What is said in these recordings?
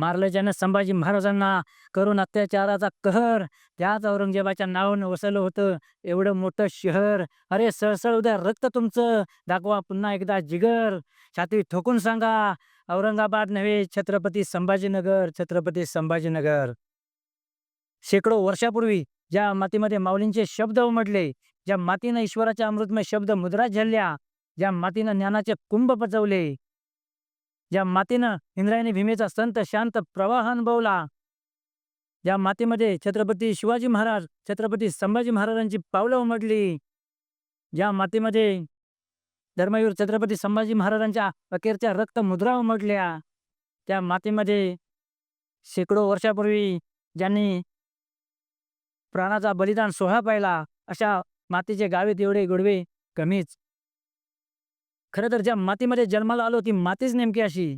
मारलं ज्यानं संभाजी महाराजांना करून अत्याचाराचा कहर त्याच औरंगजेबाच्या नावानं वसलं होतं. एवढं मोठं शहर. अरे सळसळ उद्या रक्त तुमचं. दाखवा पुन्हा एकदा जिगर. छाती ठोकून सांगा औरंगाबाद नव्हे छत्रपती संभाजीनगर छत्रपती संभाजीनगर. शेकडो वर्षापूर्वी ज्या मातीमध्ये माऊलींचे शब्द उमटले ज्या मातीनं ईश्वराच्या अमृतमय शब्द मुद्रा झेलल्या ज्या मातीनं ज्ञानाचे कुंभ पचवले ज्या मातीनं इंद्रायणी भीमेचा संत शांत प्रवाह अनुभवला ज्या मातीमध्ये छत्रपती शिवाजी महाराज छत्रपती संभाजी महाराजांची पावलं उमटली ज्या मातीमध्ये धर्मवीर छत्रपती संभाजी महाराजांच्या अखेरच्या रक्त मुद्रा उमटल्या त्या मातीमध्ये शेकडो वर्षापूर्वी ज्यांनी प्राणाचा बलिदान सोहळा पाहिला अशा मातीचे गावे तेवढे गोडवे कमीच खरं तर ज्या मातीमध्ये जन्माला आलो ती मातीच नेमकी अशी.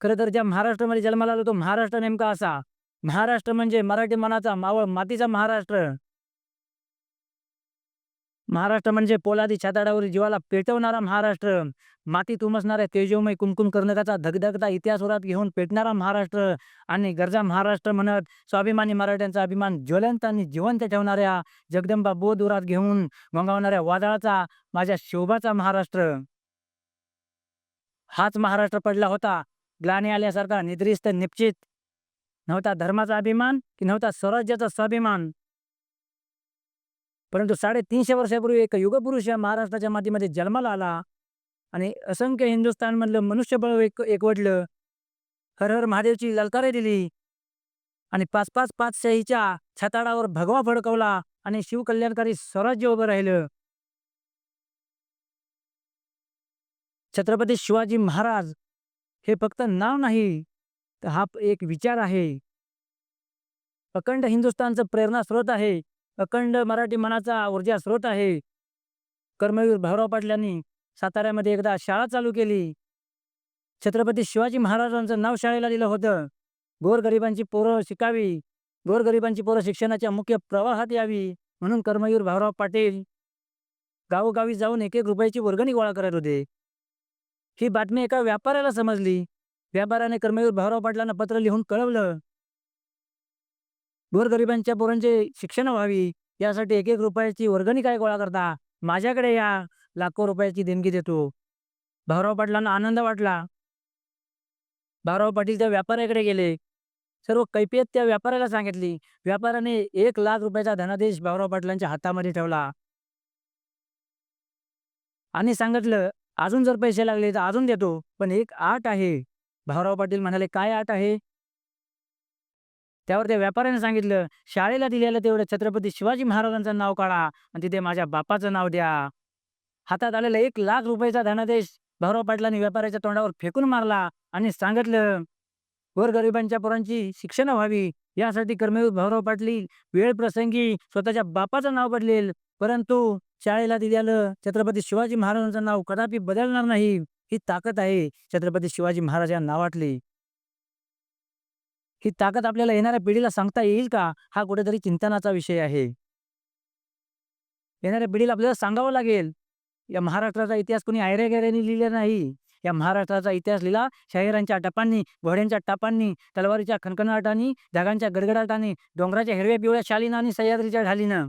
खरं तर ज्या महाराष्ट्रामध्ये जन्माला आलो तो महाराष्ट्र नेमका असा. महाराष्ट्र म्हणजे मराठी मनाचा मावळ मातीचा महाराष्ट्र. महाराष्ट्र म्हणजे पोलादी छाताडावर जीवाला पेटवणारा महाराष्ट्र. माती उमसणाऱ्या तेजोमय कुमकुम कर्णकाचा धगधगता इतिहासवरात घेऊन पेटणारा महाराष्ट्र. आणि गरजा महाराष्ट्र म्हणत स्वाभिमानी मराठ्यांचा अभिमान ज्वलंत आणि जिवंत ठेवणाऱ्या जगदंबा बोधुरात घेऊन गंगावणाऱ्या वादळाचा माझ्या शोभाचा महाराष्ट्र. हाच महाराष्ट्र पडला होता. ग्लानी आल्यासारखा निद्रिस्त निश्चित नव्हता धर्माचा अभिमान की नव्हता स्वराज्याचा स्वाभिमान. परंतु साडेतीनशे वर्षापूर्वी एक युगपुरुष या महाराष्ट्राच्या मातीमध्ये जन्माला आला आणि असंख्य हिंदुस्थानमधलं मनुष्यबळ एक एकवटलं. हर हर महादेवची ललकारे दिली आणि पाच पाच पाच शाहीच्या छताडावर भगवा फडकवला आणि शिवकल्याणकारी स्वराज्य उभं राहिलं. छत्रपती शिवाजी महाराज हे फक्त नाव नाही तर हा एक विचार आहे. अखंड हिंदुस्थानचं प्रेरणा स्रोत आहे. अखंड मराठी मनाचा ऊर्जा स्रोत आहे. कर्मवीर भाऊराव पाटलांनी साताऱ्यामध्ये एकदा शाळा चालू केली. छत्रपती शिवाजी महाराजांचं नाव शाळेला दिलं होतं. गोरगरिबांची पोरं शिकावी. गोरगरिबांची पोरं शिक्षणाच्या मुख्य प्रवाहात यावी म्हणून कर्मवीर भाऊराव पाटील गावोगावी जाऊन एक एक रुपयाची वर्गणी गोळा करत होते. ही बातमी एका व्यापाऱ्याला समजली. व्यापाऱ्याने कर्मवीर भाऊराव पाटलांना पत्र लिहून कळवलं. गोरगरिबांच्या पोरांचे शिक्षण व्हावी यासाठी एक एक रुपयाची वर्गणी काय गोळा करता? माझ्याकडे या. लाखो रुपयाची देणगी देतो. भाऊराव पाटलांना आनंद वाटला. भाऊराव पाटील त्या व्यापाऱ्याकडे गेले. सर्व कैफियत त्या व्यापाऱ्याला सांगितली. व्यापाऱ्याने एक लाख रुपयाचा धनादेश भाऊराव पाटलांच्या हातामध्ये ठेवला. आणि सांगितलं अजून जर पैसे लागले तर अजून देतो पण एक आट आहे. भाऊराव पाटील म्हणाले काय आट आहे? त्यावर त्या व्यापाऱ्याने सांगितलं शाळेला दिलेलं तेवढं छत्रपती शिवाजी महाराजांचं नाव काढा आणि तिथे माझ्या बापाचं नाव द्या. हातात आलेला एक लाख रुपयाचा धनादेश भाऊराव पाटलांनी व्यापाऱ्याच्या तोंडावर फेकून मारला आणि सांगितलं गोरगरिबांच्या पोरांची शिक्षण व्हावी. यासाठी कर्मवीर भाऊराव पाटील वेळ प्रसंगी स्वतःच्या बापाचं नाव बदलेल. परंतु शाळेला दिलेलं छत्रपती शिवाजी महाराजांचं नाव कदापि बदलणार नाही. ही ताकद आहे. छत्रपती शिवाजी महाराज या नावातली ही ताकद आपल्याला येणाऱ्या पिढीला सांगता येईल का? हा कुठेतरी चिंतनाचा विषय आहे. येणाऱ्या पिढीला आपल्याला सांगावं लागेल. या महाराष्ट्राचा इतिहास कोणी आयरेगेऱ्याने लिहिला नाही. या महाराष्ट्राचा इतिहास लिहिला शाहिरांच्या टपांनी घोड्यांच्या टापांनी तलवारीच्या खणखणाटानी ढगांच्या गडगडाटाने डोंगराच्या हिरव्या पिवळ्या शालीनं आणि सह्याद्रीच्या ढालीनं.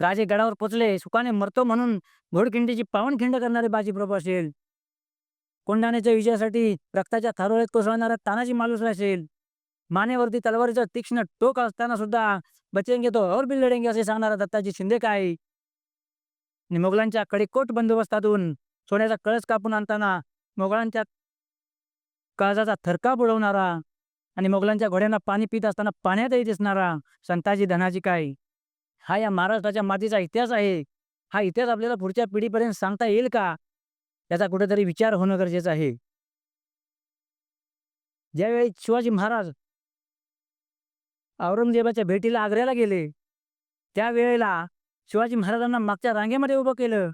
राजे गडावर पोचले. सुखाने मरतो म्हणून घोडखिंडीची पावनखिंड करणारे बाजीप्रभू असेल. कोंढाण्याच्या विजयासाठी रक्ताच्या थारोळ्यात कोसळणारा तानाजी मालूस असेल. मानेवरती तलवारीचं तीक्ष्ण टोक असताना सुद्धा बचेंगे तो और बिल लढेंगे असे सांगणारा दत्ताजी शिंदे काय? आणि मोगलांच्या कडेकोट बंदोबस्तातून सोन्याचा कळस कापून आणताना मोगलांच्या काळजाचा थरका उडवणारा आणि मोगलांच्या घोड्यांना पाणी पित असताना पाण्यातही दिसणारा संताजी धनाजी काय? हा या महाराष्ट्राच्या मातीचा इतिहास आहे. हा इतिहास आपल्याला पुढच्या पिढीपर्यंत सांगता येईल का? याचा कुठेतरी विचार होणं गरजेचं आहे. ज्यावेळी शिवाजी महाराज औरंगजेबाच्या भेटीला आग्र्याला गेले त्यावेळेला शिवाजी महाराजांना मागच्या रांगेमध्ये उभं केलं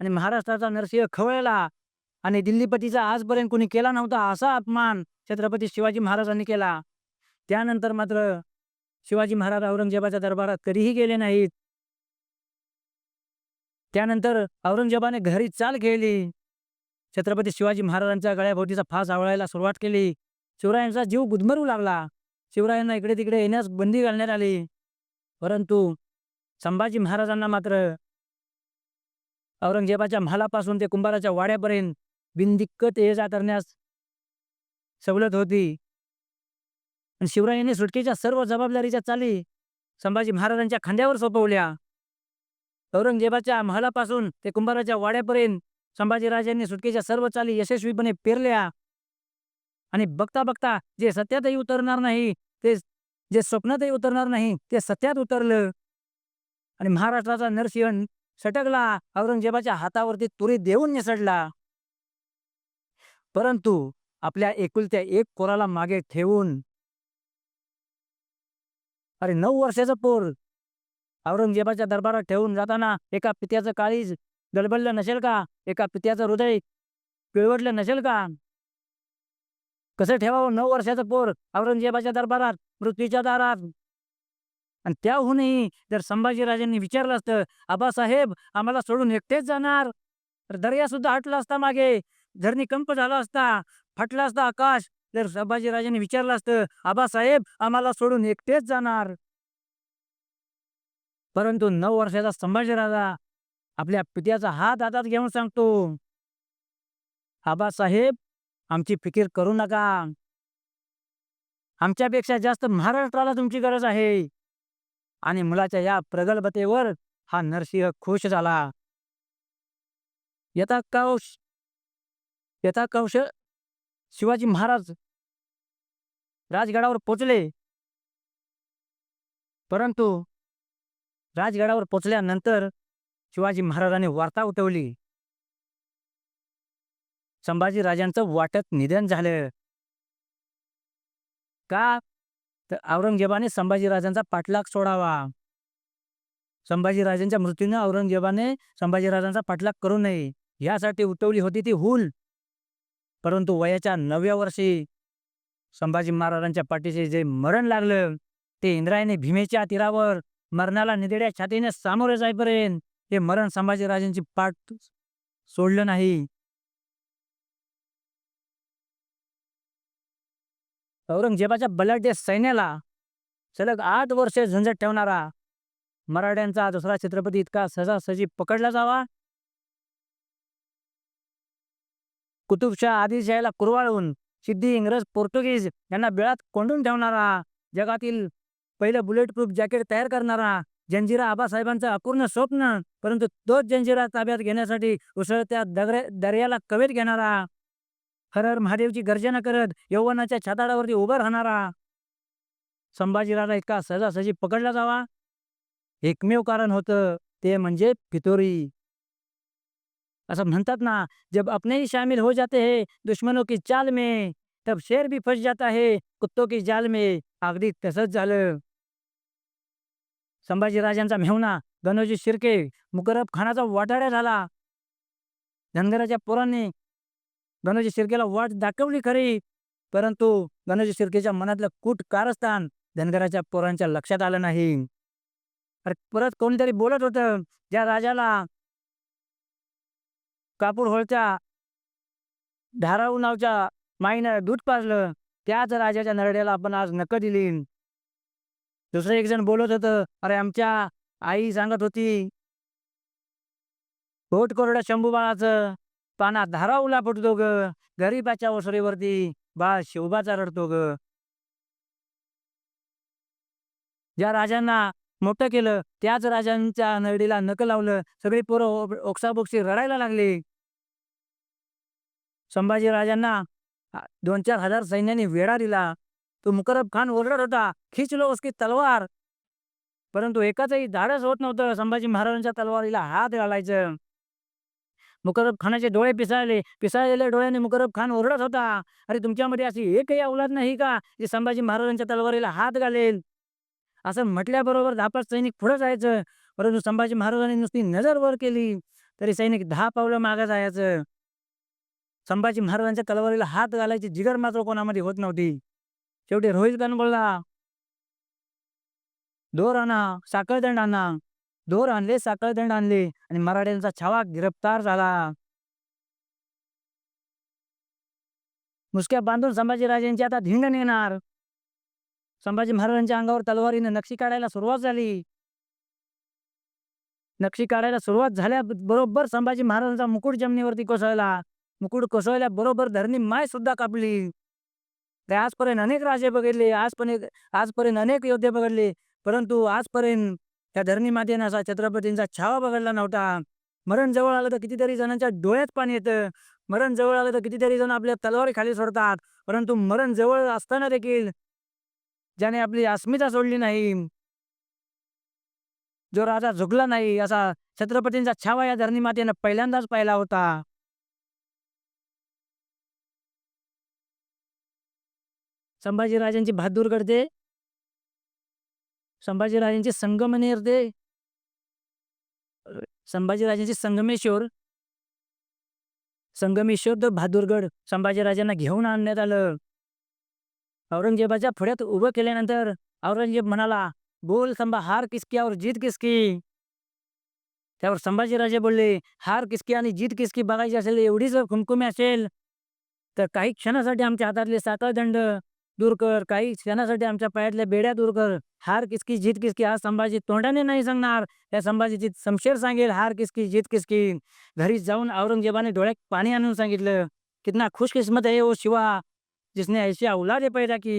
आणि महाराष्ट्राचा नरसिंह खवळला आणि दिल्लीपतीचा आजपर्यंत कोणी केला नव्हता असा अपमान छत्रपती शिवाजी महाराजांनी केला. त्यानंतर मात्र शिवाजी महाराज औरंगजेबाच्या दरबारात कधीही गेले नाहीत. त्यानंतर औरंगजेबाने घरी चाल खेळली छत्रपती शिवाजी महाराजांच्या गळ्याभोवतीचा फास आवळायला सुरुवात केली. शिवरायांचा जीव गुदमरू लागला. शिवरायांना इकडे तिकडे येण्यास बंदी घालण्यात आली. परंतु संभाजी महाराजांना मात्र औरंगजेबाच्या महालापासून ते कुंभाराच्या वाड्यापर्यंत बिनदिक्कत ये जा करण्यास सवलत होती. शिवरायांनी सुटकेच्या सर्व जबाबदारीच्या चाली संभाजी महाराजांच्या खांद्यावर सोपवल्या. औरंगजेबाच्या महालापासून ते कुंभाराच्या वाड्यापर्यंत संभाजीराजांनी सुटकेच्या सर्व चाली यशस्वीपणे पेरल्या. आणि बघता बघता जे सत्यातही उतरणार नाही ते जे स्वप्नातही उतरणार नाही ते सत्यात उतरलं. आणि महाराष्ट्राचा नरसिंह सटकला औरंगजेबाच्या हातावरती तुरी देऊन निसडला परंतु आपल्या एकुलत्या एक कोराला मागे ठेवून अरे नऊ वर्षाचं पोर. औरंगजेबाच्या दरबारात ठेवून जाताना एका पित्याचं काळीज गलबललं नसेल का? एका पित्याचं हृदय पिळवटलं नसेल का? कसं ठेवावं नऊ वर्षाचं पोर औरंगजेबाच्या दरबारात मृत्यूच्या दारात? आणि त्याहूनही जर संभाजीराजांनी विचारलं असतं आबासाहेब आम्हाला सोडून एकटेच जाणार? तर दर्या सुद्धा हटला असता मागे. धरणी कंप झाला असता फाटला असता आकाश जर संभाजीराजांनी विचारलं असतं आबासाहेब आम्हाला सोडून एकटेच जाणार. परंतु नऊ वर्षाचा संभाजीराजा आपल्या पित्याचा हात हातात घेऊन सांगतो आबासाहेब आमची फिकीर करू नका. आमच्यापेक्षा जास्त महाराष्ट्राला तुमची गरज आहे. आणि मुलाच्या या प्रगल्भतेवर हा नरसिंह खुश झाला. यथा कौश यथा कौश शिवाजी महाराज राजगडावर पोचले. परंतु राजगडावर पोचल्यानंतर शिवाजी महाराजांनी वार्ता उठवली. संभाजी राजांचं वाटत निधन झालं. का? तर औरंगजेबाने संभाजीराजांचा पाठलाग सोडावा. संभाजीराजांच्या मृत्यूने औरंगजेबाने संभाजीराजांचा पाठलाग करू नये. यासाठी उठवली होती ती हुल. परंतु वयाच्या नवव्या वर्षी संभाजी महाराजांच्या पाठीचे जे मरण लागलं ते इंद्रायणी भीमेच्या तीरावर मरणाला निदेड्या छातीने सामोरे जाईपर्यंत हे मरण संभाजीराजांची पाठ सोडलं नाही. औरंगजेबाच्या बलाढ्य सैन्याला सलग आठ वर्षे झंझट ठेवणारा मराठ्यांचा दुसरा छत्रपती इतका सहजासहजी पकडला जावा? कुतुबशाह आदिलशाहीला कुरवाळून सिद्धी इंग्रज पोर्तुगीज यांना बिळात कोंडून ठेवणारा जगातील पहिलं बुलेट प्रूफ जॅकेट तयार करणारा जंजिरा आबासाहेबांचं अपूर्ण स्वप्न परंतु तोच जंजिरा ताब्यात घेण्यासाठी उसळत्या दगरे दर्याला कवेत घेणारा हर हर महादेवची गर्जना करत यौवनाच्या छाताडावरती उभं राहणारा. संभाजीराला इतका सहजासहजी पकडला जावा. एकमेव कारण होतं ते म्हणजे पितोरी. असं म्हणतात ना जब अपने ही शामिल हो जाते हैं दुश्मनों की चाल में तब शेर भी फस जाता है कुत्तों की जाल में अगदी तसंच झालं संभाजीराजांचा मेहुणा गणोजी शिर्के मुकरब खानाचा वाटाड्या झाला. धनगराच्या पोरांनी गणोजी शिर्केला वाट दाखवली खरी परंतु गणोजी शिर्केच्या मनातलं कूट कारस्थान धनगराच्या पोरांच्या लक्षात आलं नाही. अरे परत कोणीतरी बोलत होतं ज्या राजाला कापूर होळच्या धाराऊ नावच्या माईनं दूध पाजलं. त्याच राजाच्या नरड्याला आपण आज नकं दिली. दुसरं एक जण बोलत होतं अरे आमच्या आई सांगत होती पोट कोरड्या शंभू बाळाचं पाना धाराऊला फुटतो ग. गरीबाच्या ओसरीवरती बाळ शिवबाचा रडतो ग. ज्या राजांना मोठं केलं. त्याच राजांच्या नरडीला नक लावलं. सगळी पोरं ओक्साबोक्सी ओक्साबोक्शी रडायला लागली. संभाजी राजांना दोन चार हजार सैन्याने वेढा दिला. तो मुकरब खान ओरडत होता खिचलो उसकी तलवार. परंतु एकाचही धाडस होत नव्हतं. संभाजी महाराजांच्या तलवारीला हात घालायचं. मुकरब खानाचे डोळे पिसाळले. पिसाळलेल्या डोळ्याने मुकरब खान ओरडत होता अरे तुमच्यामध्ये अशी एकही अवलाद नाही का जे संभाजी महाराजांच्या तलवारीला हात घालेल? असं म्हटल्याबरोबर दहा सैनिक पुढे जायचं. परंतु संभाजी महाराजांनी नुसती नजर वर केली तरी सैनिक दहा पावलं मागं जायचं. संभाजी महाराजांच्या तलवारीला हात घालायची जिगर मात्र कोणामध्ये होत नव्हती. शेवटी रोहित गण बोलला दोर आणा साखळदंड आणा. दोर आणले साखळदंड आणले आणि मराठ्यांचा छावा गिरफ्तार झाला. मुसक्या बांधून संभाजीराजांची आता धिंड नेणार. संभाजी महाराजांच्या अंगावर तलवारीनं नक्षी काढायला सुरुवात झाली. नक्षी काढायला सुरुवात झाल्या बरोबर संभाजी महाराजांचा मुकुट जमिनीवरती कोसळला. मुकुट कोसळल्या बरोबर धरणी माय सुद्धा कापली. ते आजपर्यंत अनेक राजे बघितले आजपर्यंत आजपर्यंत अनेक योद्धे बघितले परंतु आजपर्यंत त्या धरणी मातेनं असा छत्रपतींचा छावा बघडला नव्हता. मरण जवळ आलं तर कितीतरी जणांच्या डोळ्यात पाणी येतं. मरण जवळ आलं तर कितीतरी जण आपल्या तलवारी खाली सोडतात. परंतु मरण जवळ असताना देखील ज्याने आपली अस्मिता सोडली नाही. जो राजा झुकला नाही असा छत्रपतींचा छावा या धरणी मातेनं पहिल्यांदाच पाहिला होता. संभाजीराजांची बहादूरगड दे. संभाजीराजांची संगमनेर दे. संभाजीराजांचे संगमेश्वर. संगमेश्वर तर बहादूरगड संभाजीराजांना घेऊन आणण्यात आलं. औरंगजेबाच्या फुड्यात उभं केल्यानंतर औरंगजेब म्हणाला बोल संभा हार किसकी और जीत किसकी? त्यावर संभाजीराजे बोलले हार किसकी आणि जीत किसकी बघायची असेल एवढीच जर खुमखुमी असेल. तर काही क्षणासाठी आमच्या हातातले साखळ दंड दूर कर काही क्षणासाठी आमच्या पायातल्या बेड्या दूर कर. हार किसकी जीत किसकी हा संभाजी तोंडाने नाही सांगणार. त्या संभाजीची समशेर सांगेल हार किसकी जीत किसकी. घरी जाऊन औरंगजेबाने डोळ्यात पाणी आणून सांगितलं कितना खुशकिस्मत आहे ओ शिवा. जिसने ऐसी औलादे पैदा की।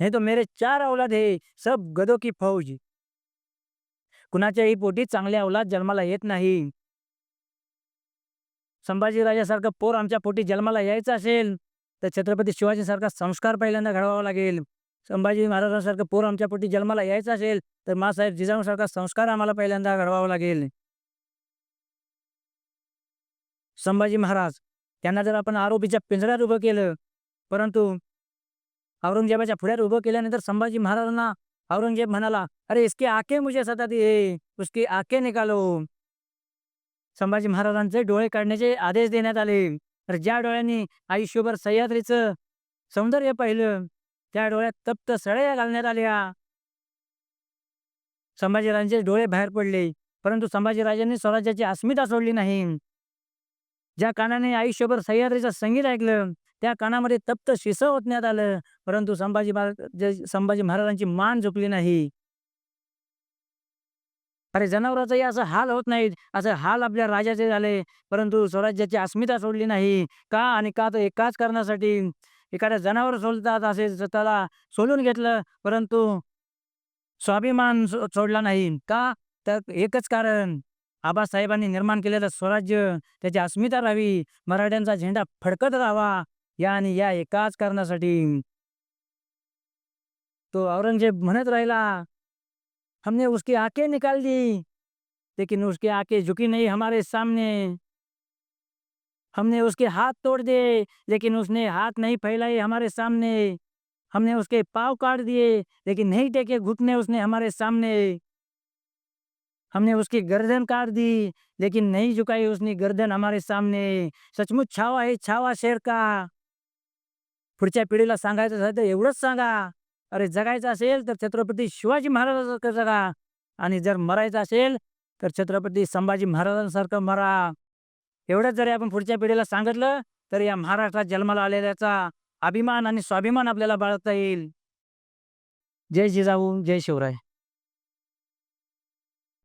हे तो मेरे चार औलाद हे सब गदो की फौज। कुणाच्याही पोटी चांगल्या औलाद जन्माला येत नाही। संभाजीराजासारखं पोर आमच्या पोटी जन्माला यायचं असेल तर छत्रपती शिवाजीसारखा संस्कार पहिल्यांदा घडवावा लागेल. संभाजी महाराजांसारखं पोर आमच्या पोटी जन्माला यायचं असेल तर मासाहेब जिजाऊसारखा संस्कार आम्हाला पहिल्यांदा घडवावा लागेल. संभाजी महाराज त्यांना जर आपण आरोपीच्या पिंजऱ्यात उभं केलं परंतु औरंगजेबाच्या पुढ्यात उभं केल्यानंतर संभाजी महाराजांना औरंगजेब म्हणाला अरे इसके आके मुझे सता दिए उसकी आके निकालो. संभाजी महाराजांचे डोळे काढण्याचे आदेश देण्यात आले. तर ज्या डोळ्यांनी आयुष्यभर सह्याद्रीचं सौंदर्य पाहिलं त्या डोळ्यात तप्त सळया घालण्यात आल्या. संभाजीराजांचे डोळे बाहेर पडले परंतु संभाजीराजांनी स्वराज्याची अस्मिता सोडली नाही. ज्या कानाने आयुष्यभर सह्याद्रीचं संगीत ऐकलं त्या कानामध्ये तप्त शिस ओतण्यात आलं परंतु संभाजी महाराज संभाजी महाराजांची मान झुकली नाही. अरे जनावराचाही असं हाल होत नाहीत. असं हाल आपल्या राजाचे झाले परंतु स्वराज्याची अस्मिता सोडली नाही. का आणि का तर एकाच कारणासाठी? एखाद्या जनावर सोडतात असे त्याला सोलून घेतलं परंतु स्वाभिमान सोडला नाही. का? तर एकच कारण. आबासाहेबांनी निर्माण केलेलं स्वराज्य त्याची अस्मिता राहावी मराठ्यांचा झेंडा फडकत राहावा या आणि या एकाच कारणासाठी. तो औरंगजेब म्हणत राहिला हमने उसकी आके निकाल दी लेकिन उसकी आके झुकी नहीं हमारे सामने। हमने उसके हाथ तोड़ दिए लेकिन उसने हाथ नहीं फैलाए हमारे सामने। हमने उसके पाव काट दिए लेकिन नहीं टेके घुटने उसने हमारे सामने। हमने उसकी गर्दन काट दी लेकिन नहीं झुकाई उसने। गर्दन हमारे सामने सचमुच छावा आहे छावा शेर का। पुढच्या पिढीला सांगायचं झालं तर एवढंच सांगा। अरे जगायचं असेल तर छत्रपती शिवाजी महाराजांसारखं जगा. आणि जर मरायचं असेल तर छत्रपती संभाजी महाराजांसारखं मरा. एवढंच जरी आपण पुढच्या पिढीला सांगितलं तर या महाराष्ट्रात जन्माला आलेल्याचा अभिमान आणि स्वाभिमान आपल्याला बाळगता येईल. जय जिजाऊ जय शिवराय.